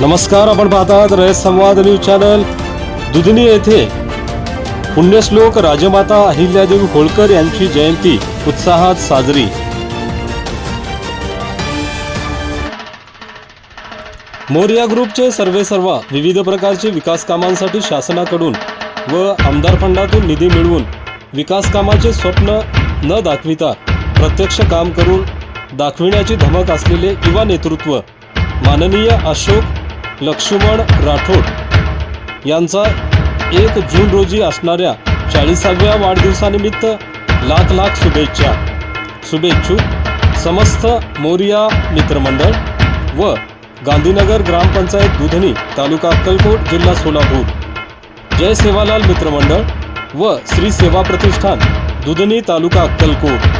नमस्कार आपण पाहत आहात रयत संवाद न्यूज चॅनल. दुधनी येथे पुण्यश्लोक राजमाता अहिल्यादेवी होळकर यांची जयंती उत्साहात साजरी. मोरिया ग्रुपचे सर्वे सर्वा विविध प्रकारचे विकास कामांसाठी शासनाकडून व आमदार फंडातून निधी मिळवून विकास कामाचे स्वप्न न दाखविता प्रत्यक्ष काम करून दाखविण्याची धमक असलेले युवा नेतृत्व माननीय अशोक लक्ष्मण राठोड यांचा एक जून रोजी असणाऱ्या चाळीसाव्या वाढदिवसानिमित्त लाख लाख शुभेच्छा. शुभेच्छू समस्त मोरिया मित्रमंडळ व गांधीनगर ग्रामपंचायत दुधनी तालुका अक्कलकोट जिल्हा सोलापूर. जय सेवालाल मित्रमंडळ व श्री सेवा प्रतिष्ठान दुधनी तालुका अक्कलकोट.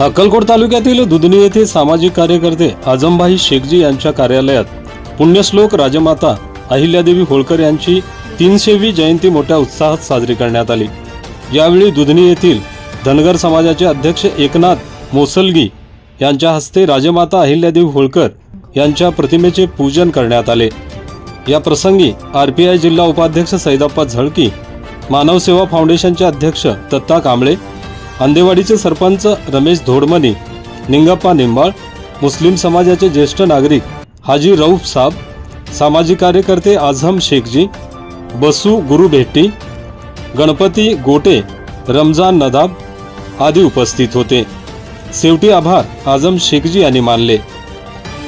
अक्कलकोट तालुक्यातील दुधनी येथे सामाजिक कार्यकर्ते आजमभाई शेखजी यांच्या कार्यालयात पुण्यश्लोक राजमाता अहिल्यादेवी होळकर यांची तीनशेवी जयंती मोठ्या उत्साहात साजरी करण्यात आली. यावेळी दुधनी येथील धनगर समाजाचे अध्यक्ष एकनाथ मोसलगी यांच्या हस्ते राजमाता अहिल्यादेवी होळकर यांच्या प्रतिमेचे पूजन करण्यात आले. या प्रसंगी आर पी आय जिल्हा उपाध्यक्ष सैदाप्पा झळकी मानव सेवा फाउंडेशनचे अध्यक्ष दत्ता कांबळे आंदेवाडीचे सरपंच रमेश धोडमनी निंगप्पा निंबाळ मुस्लिम समाजाचे ज्येष्ठ नागरिक हाजी रऊफ साब सामाजिक कार्यकर्ते आझम शेखजी बसू गुरु भेट्टी गणपती गोटे रमजान नदाब आदी उपस्थित होते. शेवटी आभार आझम शेखजी यांनी मानले.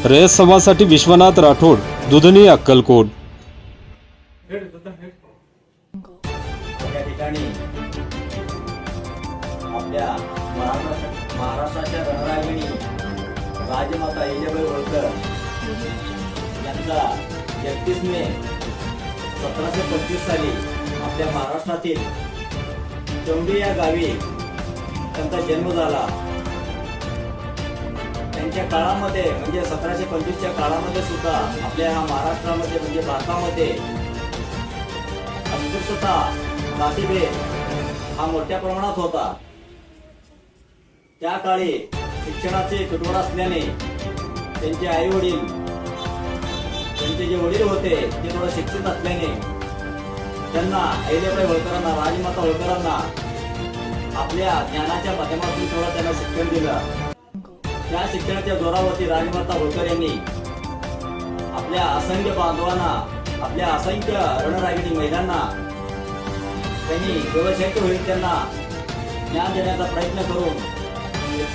रयत समाजासाठी विश्वनाथ राठोड दुधनी अक्कलकोट. या ठिकाणी आपल्या महाराष्ट्र महाराष्ट्राच्या रणरागिणी राजमाता अहिल्याबाई होळकर यांचा एकतीस मे सतराशे पंचवीस साली आपल्या महाराष्ट्रातील चौंडी या गावी त्यांचा जन्म झाला. त्यांच्या काळामध्ये म्हणजे सतराशे पंचवीसच्या काळामध्ये सुद्धा आपल्या ह्या महाराष्ट्रामध्ये म्हणजे भारतामध्ये अस्पृश्यता जातीभेद हा मोठ्या प्रमाणात होता. त्या काळी शिक्षणाचे तुटवड असल्याने त्यांचे आई वडील त्यांचे जे वडील होते ते थोडं शिक्षित असल्याने त्यांना अहिल्याबाई होळकरांना राजमाता होळकरांना आपल्या ज्ञानाच्या माध्यमातून थोडं त्यांना शिक्षण दिलं. त्या शिक्षणाच्या जोरावरती राजमाता होळकर यांनी आपल्या असंख्य बांधवांना आपल्या असंख्य रणरागिणी महिलांना त्यांनी जेवढं शक्य होईल त्यांना ज्ञान देण्याचा प्रयत्न करून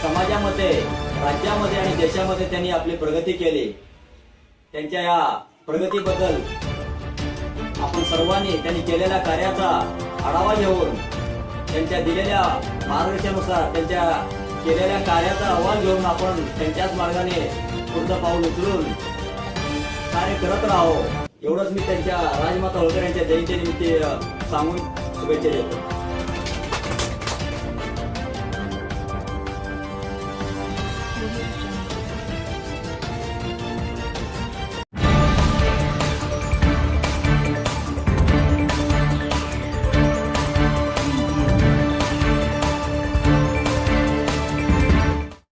समाजामध्ये राज्यामध्ये आणि देशामध्ये त्यांनी आपली प्रगती केली. त्यांच्या या प्रगतीबद्दल आपण सर्वांनी त्यांनी केलेल्या कार्याचा आढावा घेऊन त्यांच्या दिलेल्या मार्गदर्शनानुसार त्यांच्या केलेल्या कार्याचा अहवाल घेऊन आपण त्यांच्याच मार्गाने पुढचं पाऊल उचलून कार्य करत राहो एवढंच मी त्यांच्या राजमाता होळकर यांच्या जयंतीनिमित्त सांगून शुभेच्छा देतो.